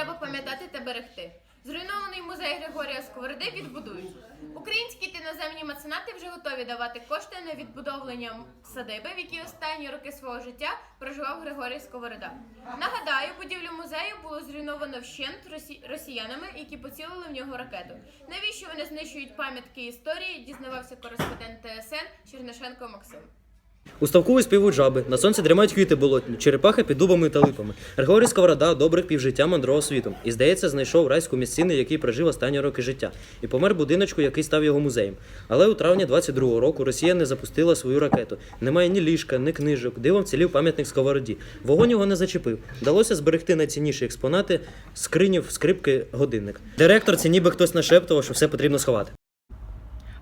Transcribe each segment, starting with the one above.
треба пам'ятати та берегти. Зруйнований музей Григорія Сковороди відбудують. Українські та іноземні меценати вже готові давати кошти на відбудовлення садиби, в якій останні роки свого життя проживав Григорій Сковорода. Нагадаю, будівлю музею було зруйновано вщент росі- росіянами, які поцілили в нього ракету. Навіщо вони знищують пам'ятки історії? Дізнавався кореспондент ТСН Чернишенко Максим. У ставку співуть жаби, на сонці дрімають квіти болотні, черепахи під дубами та липами. Григорій Сковорода добрих півжиття мандрував світом і, здається, знайшов райську місцину, який прожив останні роки життя, і помер будиночку, який став його музеєм. Але у травні 22-го року Росія не запустила свою ракету. Немає ні ліжка, ні книжок. Дивом цілів пам'ятник Сковороді. Вогонь його не зачепив. Вдалося зберегти найцінніші експонати скринів, скрипки, годинник. Директор це ніби хтось нашептував, що все потрібно сховати.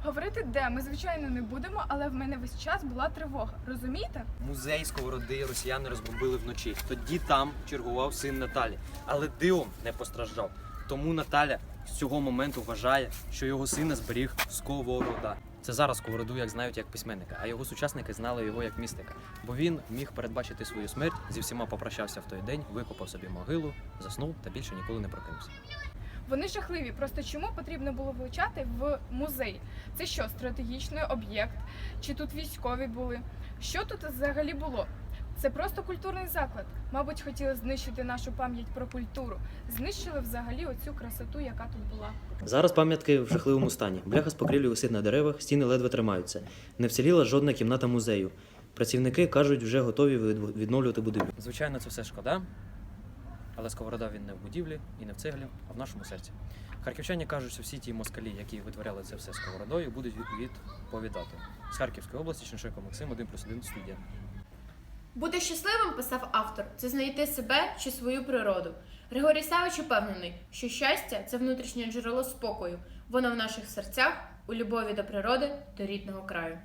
Говорити де ми звичайно не будемо, але в мене весь час була тривога. Розумієте? Музей сковороди росіяни розбомбили вночі. Тоді там чергував син Наталі, але дивом не постраждав. Тому Наталя з цього моменту вважає, що його сина зберіг сковорода. Це зараз сковороду як знають як письменника, а його сучасники знали його як містика. Бо він міг передбачити свою смерть, зі всіма попрощався в той день, викопав собі могилу, заснув та більше ніколи не прокинувся. Вони жахливі. Просто чому потрібно було влучати в музей? Це що, стратегічний об'єкт? Чи тут військові були? Що тут взагалі було? Це просто культурний заклад. Мабуть, хотіли знищити нашу пам'ять про культуру. Знищили взагалі оцю красоту, яка тут була. Зараз пам'ятки в жахливому стані. Бляха з покрівлі висить на деревах, стіни ледве тримаються. Не вціліла жодна кімната музею. Працівники кажуть, вже готові відновлювати будівлю. Звичайно, це все шкода, але сковорода він не в будівлі і не в цеглі, а в нашому серці. Харківчані кажуть, що всі ті москалі, які витворяли це все сковородою, будуть від- відповідати. З Харківської області Чиншико Максим, 1 плюс 1 студія. Бути щасливим, писав автор, це знайти себе чи свою природу. Григорій Савич упевнений, що щастя це внутрішнє джерело спокою. Воно в наших серцях, у любові до природи, до рідного краю.